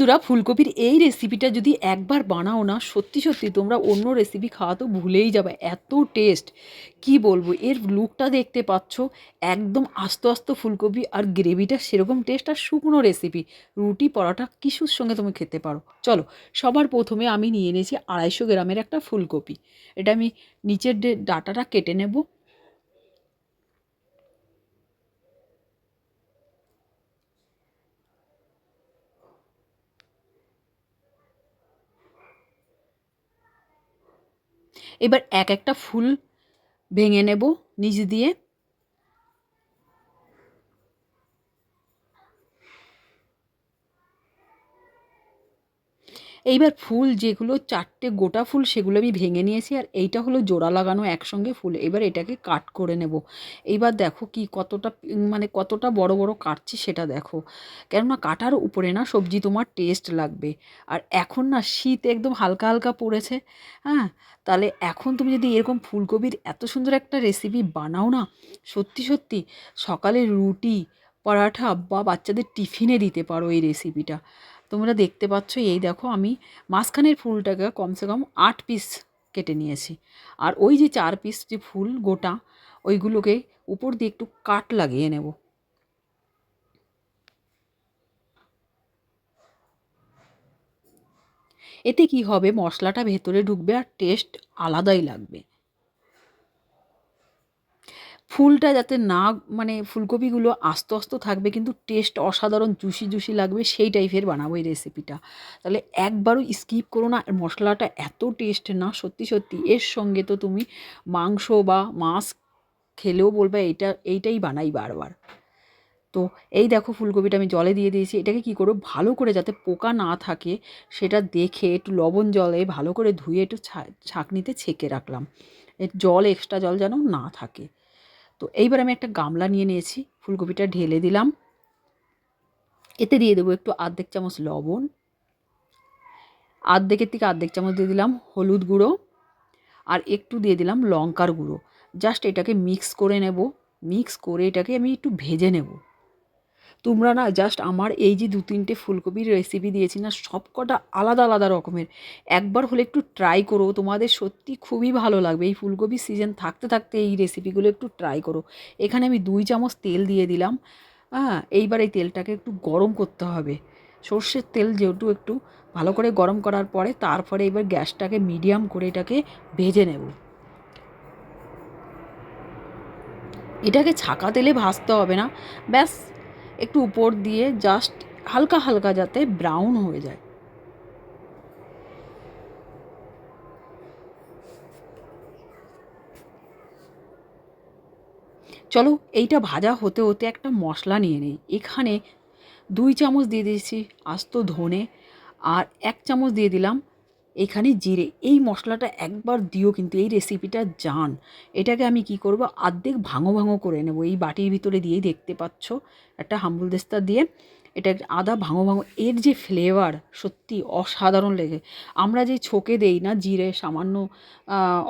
বন্ধুরা, ফুলকপির এই রেসিপিটা যদি একবার বানাও না, সত্যি সত্যি তোমরা অন্য রেসিপি খাওয়া তো ভুলেই যাবে। এত টেস্ট কি বলব, এর লুকটা দেখতে পাচ্ছ, একদম আস্ত আস্ত ফুলকপি আর গ্রেভিটা সেরকম টেস্ট আর শুকনো রেসিপি রুটি, পরোটা কিছুর সঙ্গে তুমি খেতে পারো। চলো, সবার প্রথমে আমি নিয়ে নিয়েছি আড়াইশো গ্রামের একটা ফুলকপি। এটা আমি নিচের ডাটাটা কেটে নেব। এবার এক একটা ফুল ভেঙে নেব নিচ দিয়ে। এইবার ফুল যেগুলো, চারটে গোটা ফুল সেগুলো আমি ভেঙে নিয়েছি আর এইটা হলো জোড়া লাগানো একসঙ্গে ফুল। এবার এটাকে কাট করে নেব। এইবার দেখো কি কতটা মানে কতটা বড় বড় কাটছি সেটা দেখো। কেননা কাটার উপরে না সবজি তোমার টেস্ট লাগবে। আর এখন না শীত একদম হালকা হালকা পড়েছে হ্যাঁ? তাহলে এখন তুমি যদি এরকম ফুলকপির এত সুন্দর একটা রেসিপি বানাও না, সত্যি সত্যি সকালে রুটি, পরাঠা বা বাচ্চাদের টিফিনে দিতে পারো এই রেসিপিটা তোমরা দেখতে পাচ্ছ, এই দেখো আমি মাঝখানের ফুলটাকে কমসে কম আট পিস কেটে নিয়েছি। আর ওই যে চার পিস যে ফুল গোটা, ওইগুলোকে উপর দিয়ে একটু কাট লাগিয়ে নেব। এতে কি হবে, মশলাটা ভেতরে ঢুকবে আর টেস্ট আলাদাই লাগবে। ফুলটা যাতে না মানে ফুলকপিগুলো আস্ত আস্ত থাকবে, কিন্তু টেস্ট অসাধারণ জুসি জুসি লাগবে, সেই টাইপের বানাবো এই রেসিপিটা তাহলে একবারও স্কিপ করো না মশলাটা এত টেস্ট না, সত্যি সত্যি, এর সঙ্গে তো তুমি মাংস বা মাছ খেলেও বলবে, এইটা, এইটাই বানাই বারবার। তো এই দেখো ফুলকপিটা আমি জলে দিয়ে দিয়েছি, এটাকে কি করব, ভালো করে যাতে পোকা না থাকে, সেটা দেখে একটু লবণ জলে ভালো করে ধুয়ে একটু ছাঁকনিতে ছেঁকে রাখলাম। জল এক্সট্রা জল যেন না থাকে। তো এইবার আমি একটা গামলা নিয়ে নিয়েছি, ফুলকপিটা ঢেলে দিলাম। এতে দিয়ে দেবো একটু আর্ধেক চামচ লবণ। আর্ধেকের থেকে আর্ধেক চামচ দিয়ে দিলাম হলুদ গুঁড়ো আর একটু দিয়ে দিলাম লঙ্কার গুঁড়ো। জাস্ট এটাকে মিক্স করে নেব। মিক্স করে এটাকে আমি একটু ভেজে নেব। তোমরা না জাস্ট আমার এই যে দু তিনটে ফুলকপির রেসিপি দিয়েছি না সব কটা আলাদা আলাদা রকমের। একবার হলে একটু ট্রাই করো, তোমাদের সত্যি খুবই ভালো লাগবে। এই ফুলকপির সিজন থাকতে থাকতে এই রেসিপিগুলো একটু ট্রাই করো। এখানে আমি দুই চামচ তেল দিয়ে দিলাম। হ্যাঁ এইবার এই তেলটাকে একটু গরম করতে হবে। সর্ষের তেল যেহেতু একটু ভালো করে গরম করার পরে, তারপরে এবার গ্যাসটাকে মিডিয়াম করে এটাকে ভেজে নেব। এটাকে ছাকা তেলে ভাজতে হবে না। ব্যাস একটু উপর দিয়ে জাস্ট হালকা হালকা যাতে ব্রাউন হয়ে যায়। চলো এইটা ভাজা হতে হতে একটা মশলা নিয়ে নিই। এখানে দুই চামচ দিয়ে দিয়েছি আস্ত ধনে আর এক চামচ দিয়ে দিলাম এখানে জিরে, এই মশলাটা একবার দিও কিন্তু এই রেসিপিটা জান। এটাকে আমি কি করব, আর্ধেক ভাঙো ভাঙো করে নেব। এই বাটির ভিতরে দিয়েই দেখতে পাচ্ছ, একটা হাম্বুল দেস্তা দিয়ে এটা আদা ভাঙো ভাঙো, এর যে ফ্লেভার সত্যি অসাধারণ লেগে। আমরা যে ছোকে দেই না জিরে, সামান্য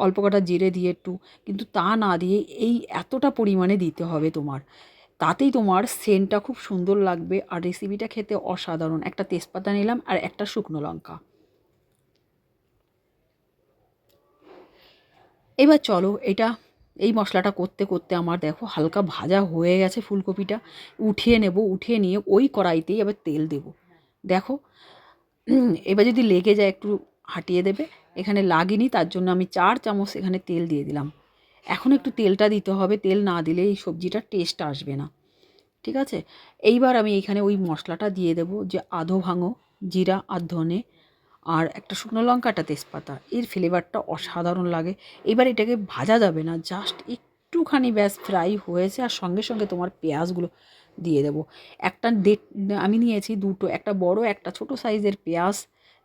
অল্প কটা জিরে দিয়ে একটু, কিন্তু তা না দিয়ে এই এতটা পরিমাণে দিতে হবে তোমার। তাতেই তোমার সেন্টটা খুব সুন্দর লাগবে আর রেসিপিটা খেতে অসাধারণ। একটা তেজপাতা নিলাম আর একটা শুকনো লঙ্কা। এবার চলো, এটা, এই মশলাটা করতে করতে আমার দেখো হালকা ভাজা হয়ে গেছে ফুলকপিটা। উঠিয়ে নেব, উঠিয়ে নিয়ে ওই কড়াইতেই এবার তেল দেব। দেখো এবার যদি লেগে যায় একটু হাঁটিয়ে দেবে, এখানে লাগেনি, তার জন্য আমি চার চামচ এখানে তেল দিয়ে দিলাম। এখন একটু তেলটা দিতে হবে, তেল না দিলে এই সবজিটার টেস্ট আসবে না। ঠিক আছে? এইবার আমি এইখানে ওই মশলাটা দিয়ে দেব, যে আধো ভাঙো, জিরা আর ধনে। আর একটা শুকনো লঙ্কা একটা তেজপাতা, এর ফ্লেভারটা অসাধারণ লাগে। এবার এটাকে ভাজা যাবে না জাস্ট একটুখানি ব্যাস ফ্রাই হয়েছে আর সঙ্গে সঙ্গে তোমার পেঁয়াজগুলো দিয়ে দেবো। একটা আমি নিয়েছি দুটো, একটা বড়, একটা ছোট সাইজের পেঁয়াজ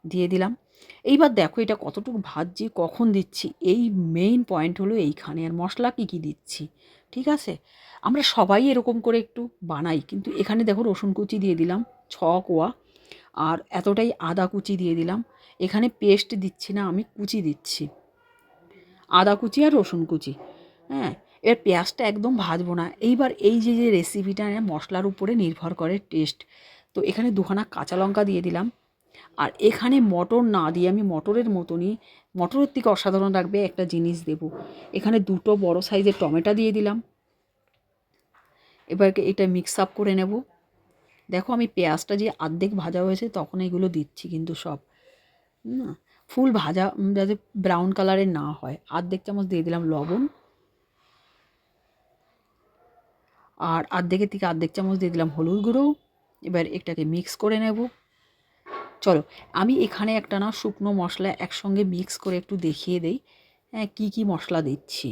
দিয়ে দিলাম। এইবার দেখো এটা কতটুকু ভাজছি, কখন দিচ্ছি, এই মেইন পয়েন্ট হলো এইখানে। আর মশলা কী কী দিচ্ছি, ঠিক আছে? আমরা সবাই এরকম করে একটু বানাই, কিন্তু এখানে দেখো রসুন কুচি দিয়ে দিলাম, ছ কোয়া। আর এতটাই আদা কুচি দিয়ে দিলাম। এখানে পেস্ট দিচ্ছি না, আমি কুচি দিচ্ছি। আদা কুচি আর রসুন কুচি। হ্যাঁ এবার পেঁয়াজটা একদম ভাজবো না। এইবার এই যে যে রেসিপিটা মশলার উপরে নির্ভর করে টেস্ট তো এখানে দুখানা কাঁচা লঙ্কা দিয়ে দিলাম। আর এখানে মটর না দিয়ে আমি মটরের মতনই, মটরের থেকে অসাধারণ লাগবে একটা জিনিস দেব। এখানে দুটো বড় সাইজের টমেটো দিয়ে দিলাম। এবার এটা মিক্স আপ করে নেব। দেখো আমি পেঁয়াজটা যে আর্ধেক ভাজা হয়েছে তখন এগুলো দিচ্ছি কিন্তু সব। না, ফুল ভাজা যাতে ব্রাউন কালারের না হয়। আর্ধেক চামচ দিয়ে দিলাম লবণ। আর আর্ধেকের থেকে আর্ধেক চামচ দিয়ে দিলাম হলুদ গুঁড়ো। এবার এটাকে মিক্স করে নেব। চলো, আমি এখানে একটা না শুকনো মশলা একসঙ্গে মিক্স করে একটু দেখিয়ে দেই। হ্যাঁ কী কী মশলা দিচ্ছি।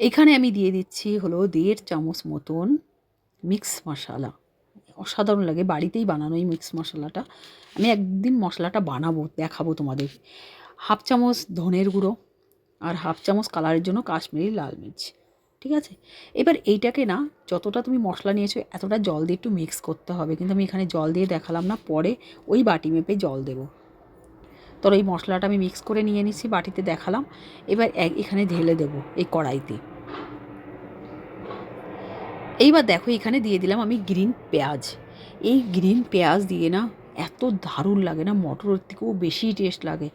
এখানে আমি দিয়ে দিচ্ছি হলো দেড় চামচ মতন মিক্স মশলা। অসাধারণ লাগে, বাড়িতেই বানানো এই মিক্স মশলাটা। আমি একদিন মশলাটা বানাবো, দেখাবো তোমাদের। হাফ চামচ ধনের গুঁড়ো আর হাফ চামচ কালারের জন্য কাশ্মীরি লাল মির্চ, ঠিক আছে? এবার এইটাকে না, যতটা তুমি মশলা নিয়েছো, এতটা জল দিয়ে একটু মিক্স করতে হবে। কিন্তু আমি এখানে জল দিয়ে দেখালাম না, পরে ওই বাটি মেপে জল দেবো। তোর এই মশলাটা আমি মিক্স করে নিয়ে নিচ্ছি বাটিতে দেখালাম। এবার এখানে ঢেলে দেবো এই কড়াইতে। এইবার দেখো, এখানে দিয়ে দিলাম আমি গ্রিন পেঁয়াজ। এই গ্রিন পেঁয়াজ দিয়ে না এত দারুণ লাগে না, মটরের থেকেও বেশি টেস্ট লাগে।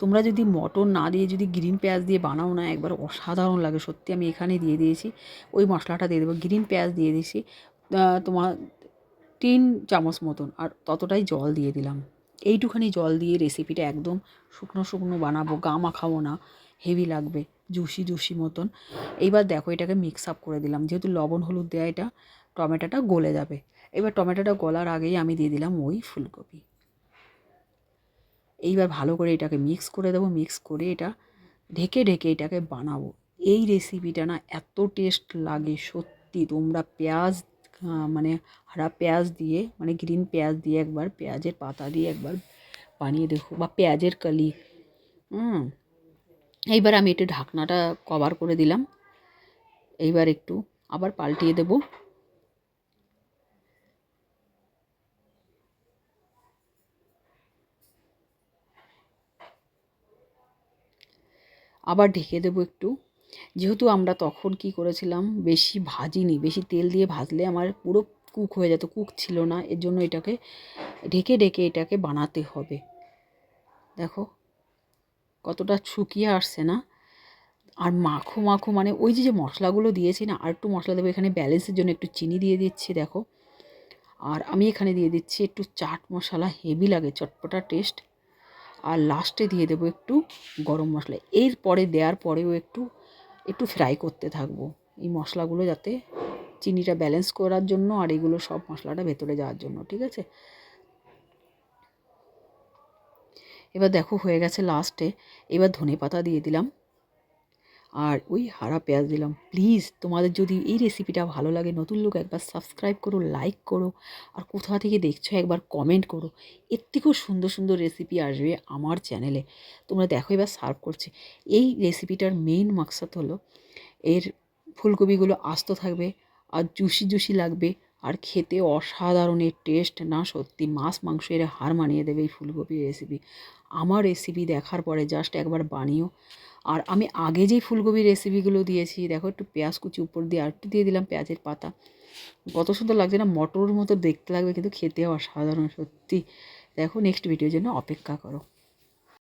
তোমরা যদি মটর না দিয়ে যদি গ্রিন পেঁয়াজ দিয়ে বানাও না, একবার অসাধারণ লাগে, সত্যি আমি এখানে দিয়ে দিয়েছি। ওই মশলাটা দিয়ে দেবো গ্রিন পেঁয়াজ দিয়ে দিয়েছি তোমার তিন চামচ মতন, আর ততটাই জল দিয়ে দিলাম। এইটুখানি জল দিয়ে রেসিপিটা একদম শুকনো শুকনো বানাবো, গা মাখাবো না হেভি লাগবে জুসি জুসি মতন। এইবার দেখো এটাকে মিক্স আপ করে দিলাম। যেহেতু লবণ, হলুদ দেওয়া এটা, টমেটোটা গলে যাবে। এবার টমেটোটা গলার আগেই আমি দিয়ে দিলাম ওই ফুলকপি। এইবার ভালো করে এটাকে মিক্স করে দেবো মিক্স করে এটা ঢেকে ঢেকে এটাকে বানাবো। এই রেসিপিটা না এত টেস্ট লাগে সত্যি। তোমরা পেঁয়াজ মানে হারা পেঁয়াজ দিয়ে মানে গ্রিন পেঁয়াজ দিয়ে একবার, পেঁয়াজের পাতা দিয়ে একবার বানিয়ে দেখো, বা পেঁয়াজের কলি। হুম, এইবার আমি একটু ঢাকনাটা কভার করে দিলাম। এইবার একটু আবার পাল্টিয়ে দেব। আবার ঢেকে দেবো একটু। যেহেতু আমরা তখন কি করেছিলাম, বেশি ভাজিনি, বেশি তেল দিয়ে ভাজলে আমার পুরো কুক হয়ে যেত, কুক ছিল না, এর জন্য এটাকে ঢেকে ঢেকে এটাকে বানাতে হবে। দেখো, কতটা শুকিয়ে আসছে না? আর মাখো মাখো মানে ওই যে যে মশলাগুলো দিয়েছি না, আর একটু মশলা দেবো, এখানে ব্যালেন্সের জন্য একটু চিনি দিয়ে দিচ্ছি, দেখো। আর আমি এখানে দিয়ে দিচ্ছি একটু চাট মশলা, হেভি লাগে, চটপটা টেস্ট। আর লাস্টে দিয়ে দেবো একটু গরম মশলা। এরপরে, দেওয়ার পরেও একটু একটু ফ্রাই করতে থাকব। এই মশলাগুলো যাতে চিনিটা ব্যালেন্স করার জন্য আর এগুলো সব মশলাটা ভেতরে যাওয়ার জন্য, ঠিক আছে? এবার দেখো হয়ে গেছে লাস্টে এবার ধনে পাতা দিয়ে দিলাম। আর ওই হারা পেঁয়াজ দিলাম। প্লিজ তোমাদের যদি এই রেসিপিটা ভালো লাগে, নতুন লোক একবার সাবস্ক্রাইব করো লাইক করো আর কোথা থেকে দেখছ একবার কমেন্ট করো। এর থেকেও সুন্দর সুন্দর রেসিপি আসবে আমার চ্যানেলে তোমরা দেখো এবার সার্ভ করছি। এই রেসিপিটার মেইন মাকসাদ হলো, এর ফুলকপিগুলো আস্ত থাকবে আর জুসি জুসি লাগবে। আর খেতে অসাধারণের টেস্ট না সত্যি, মাছ মাংস এর হার মানিয়ে দেবে এই ফুলকপির রেসিপি আমার রেসিপি দেখার পরে জাস্ট একবার বানিও। আর আমি আগে যেই ফুলকপির রেসিপিগুলো দিয়েছি, দেখো একটু পেঁয়াজ কুচি উপর দিয়ে আর একটু দিয়ে দিলাম পেঁয়াজের পাতা। কত সুন্দর লাগছে না মটর মতো দেখতে লাগবে, কিন্তু খেতে অসাধারণ, সত্যি। দেখো নেক্সট ভিডিওর জন্য অপেক্ষা করো।